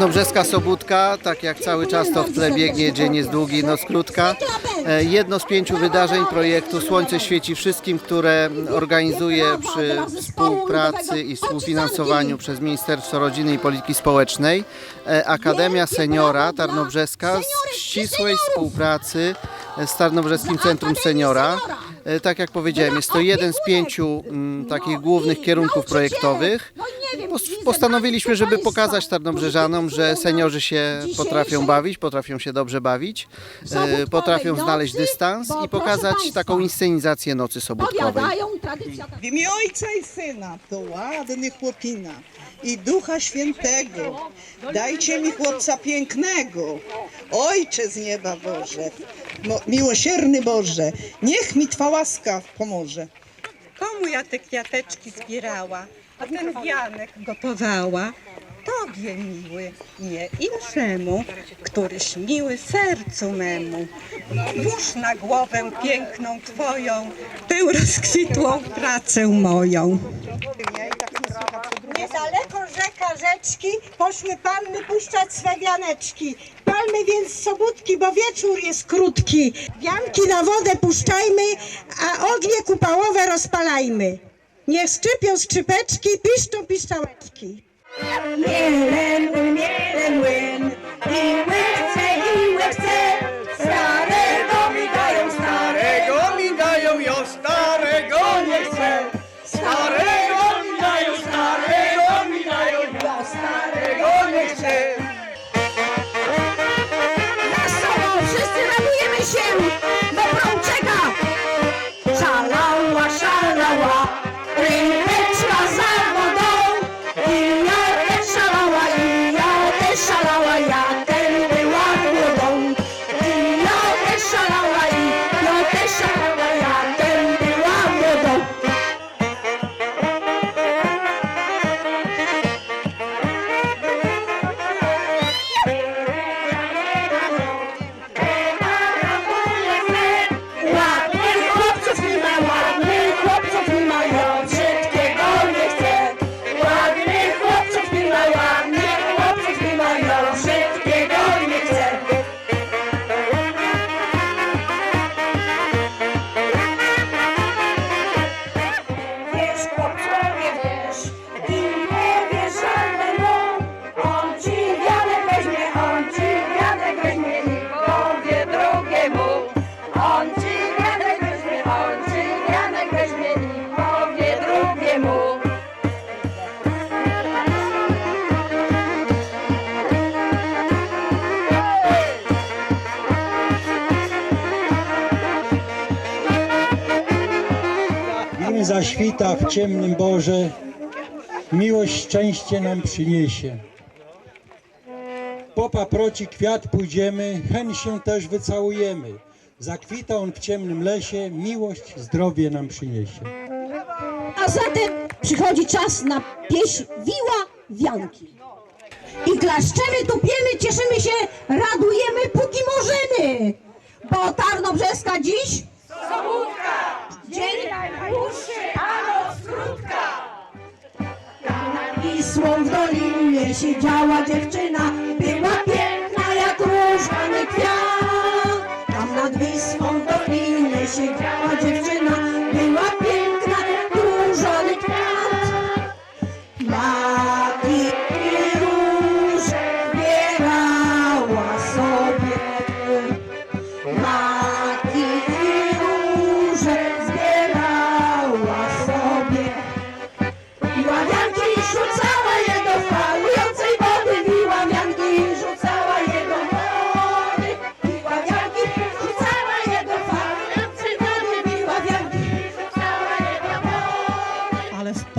Tarnobrzeska Sobótka, tak jak cały czas to w tle biegnie, dzień jest długi, noc krótka. E, Jedno z pięciu wydarzeń projektu Słońce świeci wszystkim, które organizuje przy współpracy i współfinansowaniu przez Ministerstwo Rodziny i Polityki Społecznej e, Akademia Seniora Tarnobrzeska w ścisłej współpracy z Tarnobrzeskim Centrum Seniora. E, Tak jak powiedziałem, jest to jeden z pięciu mm, takich głównych kierunków projektowych. Pos- Postanowiliśmy, żeby pokazać Tarnobrzeżanom, że seniorzy się potrafią bawić, potrafią się dobrze bawić, e, potrafią znaleźć dystans i pokazać taką inscenizację Nocy Sobotkowej. Powiadają tradycja. W imię Ojca i Syna, to ładny chłopina i Ducha Świętego. Dajcie mi chłopca pięknego. Ojcze z nieba Boże, mo- miłosierny Boże, niech mi Twa łaska pomoże. Komu ja te kwiateczki zbierała, a ten wianek gotowała? Tobie miły, nie inszemu, któryś miły sercu memu. Włóż na głowę piękną Twoją, tę rozkwitłą pracę moją. Niedaleko rzeka rzeczki poszły panny puszczać swe wianeczki. Palmy więc sobótki, bo wieczór jest krótki. Wianki na wodę puszczajmy, a ognie kupałowe rozpalajmy. Niech skrzypią skrzypeczki, piszczą piszczałeczki. Im zaświta w ciemnym Boże, miłość szczęście nam przyniesie. Po paproci kwiat pójdziemy, hen się też wycałujemy. Zakwita on w ciemnym lesie, miłość zdrowie nam przyniesie. A zatem przychodzi czas na pieśń Wiła Wianki. I klaszczemy, tupiemy, cieszymy się, radujemy, póki możemy. Bo Tarnobrzeska dziś... Sobótka! Dzień najdłuższy, Wisłą w dolinie siedziała dziewczyna, była piękna jak różany kwiat. Tam nad Wisłą w dolinie siedziała dziewczyna,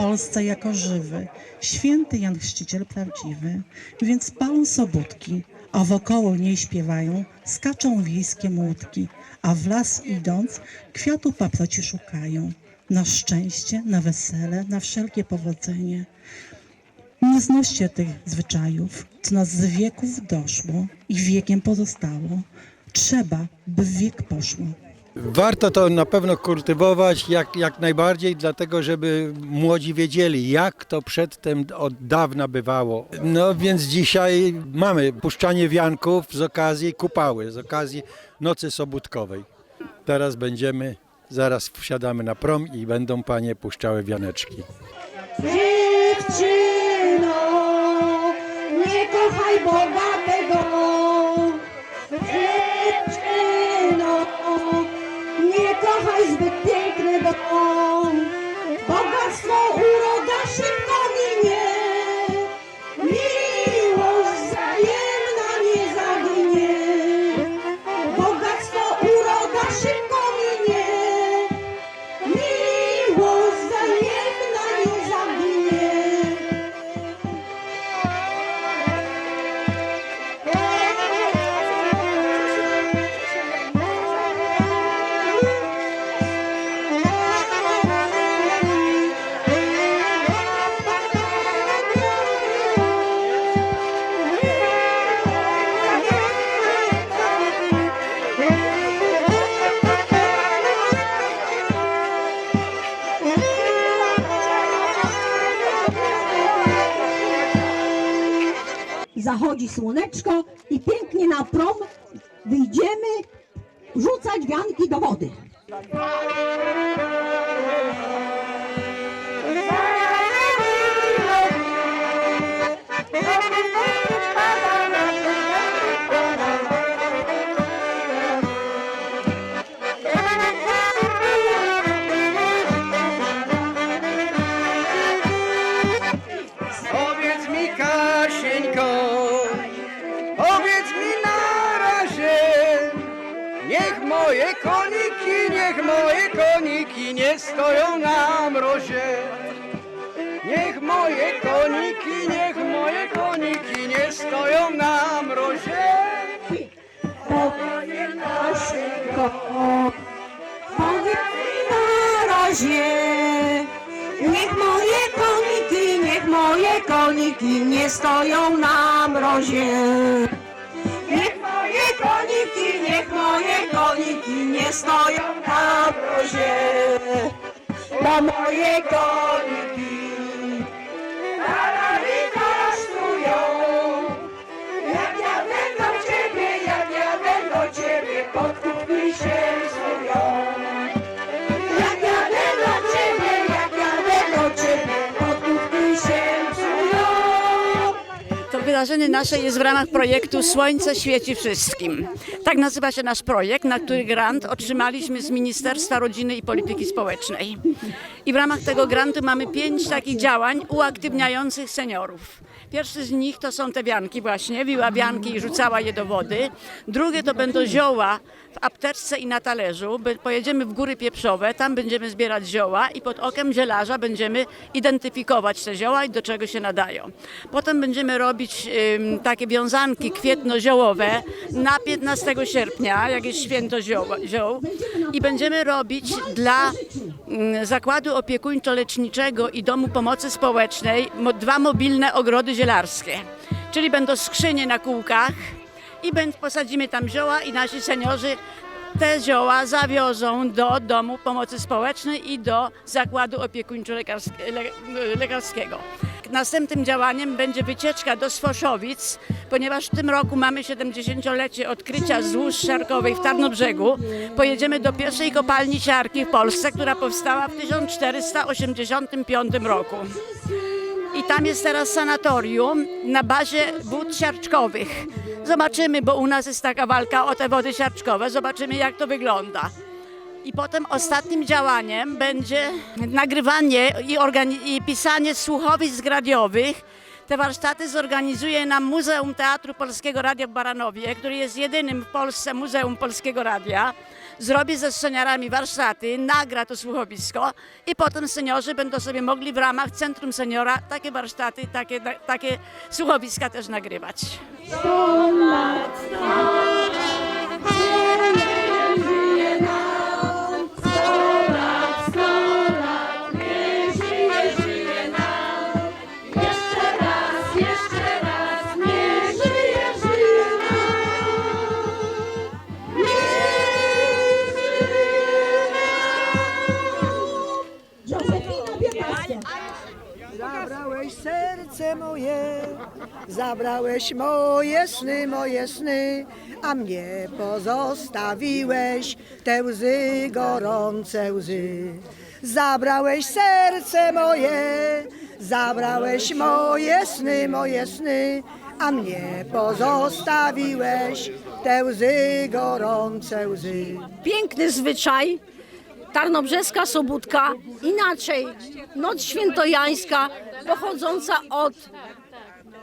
Polsce jako żywy, święty Jan Chrzciciel prawdziwy, więc palą sobótki, a wokoło niej śpiewają, skaczą wiejskie młódki, a w las idąc, kwiatów paproci szukają, na szczęście, na wesele, na wszelkie powodzenie. Nie znoście tych zwyczajów, co nas z wieków doszło i wiekiem pozostało. Trzeba, by wiek poszło. Warto to na pewno kultywować jak, jak najbardziej, dlatego żeby młodzi wiedzieli, jak to przedtem od dawna bywało. No więc dzisiaj mamy puszczanie wianków z okazji kupały, z okazji Nocy Sobótkowej. Teraz będziemy, zaraz wsiadamy na prom i będą panie puszczały wianeczki. Dziewczyno, nie kochaj bogatego. Nie kochaj zbyt słoneczko i pięknie na prom wyjdziemy rzucać wianki do wody. Niech moje koniki, niech moje koniki nie stoją na mrozie. Niech moje koniki, niech moje koniki nie stoją na mrozie. Kasieńko, powiedz mi na razie. Niech moje koniki, niech moje koniki nie stoją na mrozie. Stoją na mrozie. Bo moje koniki Wydarzenie nasze jest w ramach projektu Słońce świeci wszystkim. Tak nazywa się nasz projekt, na który grant otrzymaliśmy z Ministerstwa Rodziny i Polityki Społecznej. I w ramach tego grantu mamy pięć takich działań uaktywniających seniorów. Pierwszy z nich to są te wianki właśnie, wiła wianki i rzucała je do wody. Drugie to będą zioła w apteczce i na talerzu. Pojedziemy w góry pieprzowe, tam będziemy zbierać zioła i pod okiem zielarza będziemy identyfikować te zioła i do czego się nadają. Potem będziemy robić takie wiązanki kwietno-ziołowe na 15 sierpnia, jak jest święto zioł, zioł. I będziemy robić dla Zakładu Opiekuńczo-Leczniczego i Domu Pomocy Społecznej dwa mobilne ogrody zielarskie. Czyli będą skrzynie na kółkach i posadzimy tam zioła i nasi seniorzy te zawiozą do Domu Pomocy Społecznej i do Zakładu Opiekuńczo-Lekarskiego. Następnym działaniem będzie wycieczka do Swoszowic, ponieważ w tym roku mamy 70-lecie odkrycia złóż siarkowej w Tarnobrzegu. Pojedziemy do pierwszej kopalni siarki w Polsce, która powstała w 1485 roku. I tam jest teraz sanatorium na bazie wód siarczkowych. Zobaczymy, bo u nas jest taka walka o te wody siarczkowe. Zobaczymy, jak to wygląda. I potem ostatnim działaniem będzie nagrywanie i, i pisanie słuchowisk radiowych. Te warsztaty zorganizuje nam Muzeum Teatru Polskiego Radia w Baranowie, który jest jedynym w Polsce Muzeum Polskiego Radia. Zrobi ze seniorami warsztaty, nagra to słuchowisko i potem seniorzy będą sobie mogli w ramach Centrum Seniora takie warsztaty, takie, takie słuchowiska też nagrywać. Niech żyje zabrałeś moje sny, moje sny, a mnie pozostawiłeś te łzy, gorące łzy. Zabrałeś serce moje, zabrałeś moje sny, moje sny, a mnie pozostawiłeś te łzy, gorące łzy. Piękny zwyczaj, Tarnobrzeska Sobótka, inaczej Noc Świętojańska, pochodząca od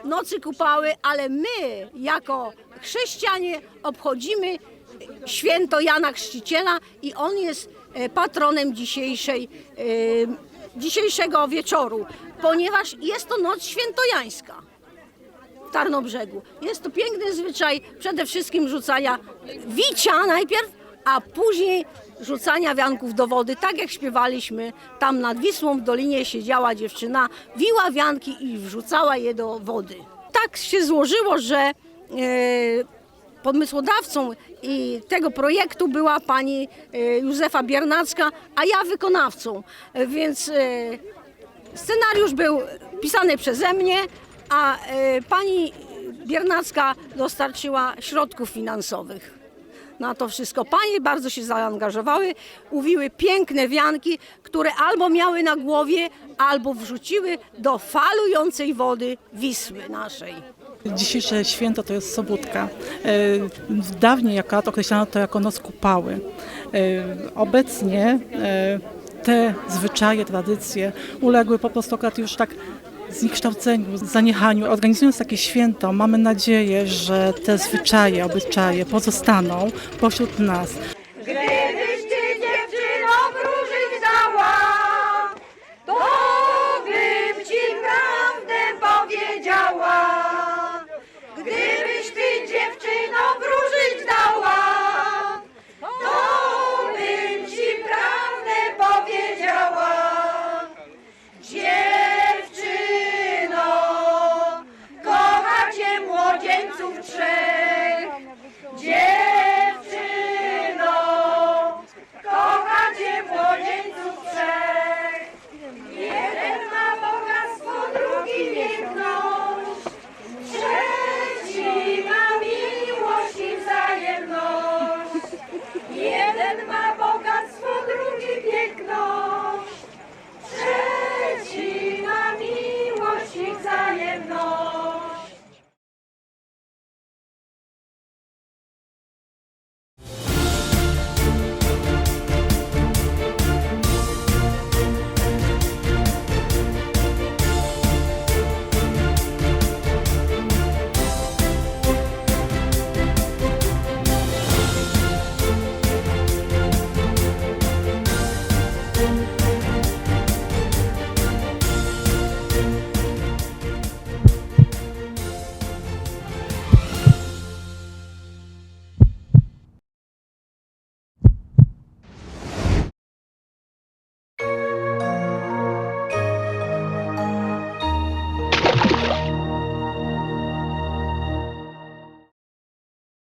Nocy Kupały, ale my jako chrześcijanie obchodzimy święto Jana Chrzciciela i on jest e, patronem dzisiejszej, e, dzisiejszego wieczoru, ponieważ jest to Noc Świętojańska w Tarnobrzegu. Jest to piękny zwyczaj przede wszystkim rzucania wicia najpierw, a później rzucania wianków do wody, tak jak śpiewaliśmy tam nad Wisłą w dolinie siedziała dziewczyna, wiła wianki i wrzucała je do wody. Tak się złożyło, że e, pomysłodawcą i tego projektu była pani e, Józefa Biernacka, a ja wykonawcą. E, Więc Scenariusz był pisany przeze mnie, a pani Biernacka dostarczyła środków finansowych na to wszystko. Panie bardzo się zaangażowały, uwiły piękne wianki, które albo miały na głowie, albo wrzuciły do falującej wody Wisły naszej. Dzisiejsze święto to jest Sobótka. E, Dawniej jako określano to jako Noc Kupały. E, Obecnie e, te zwyczaje, tradycje uległy po prostu już tak zniekształceniu, zaniechaniu. Organizując takie święto, mamy nadzieję, że te zwyczaje, obyczaje pozostaną pośród nas.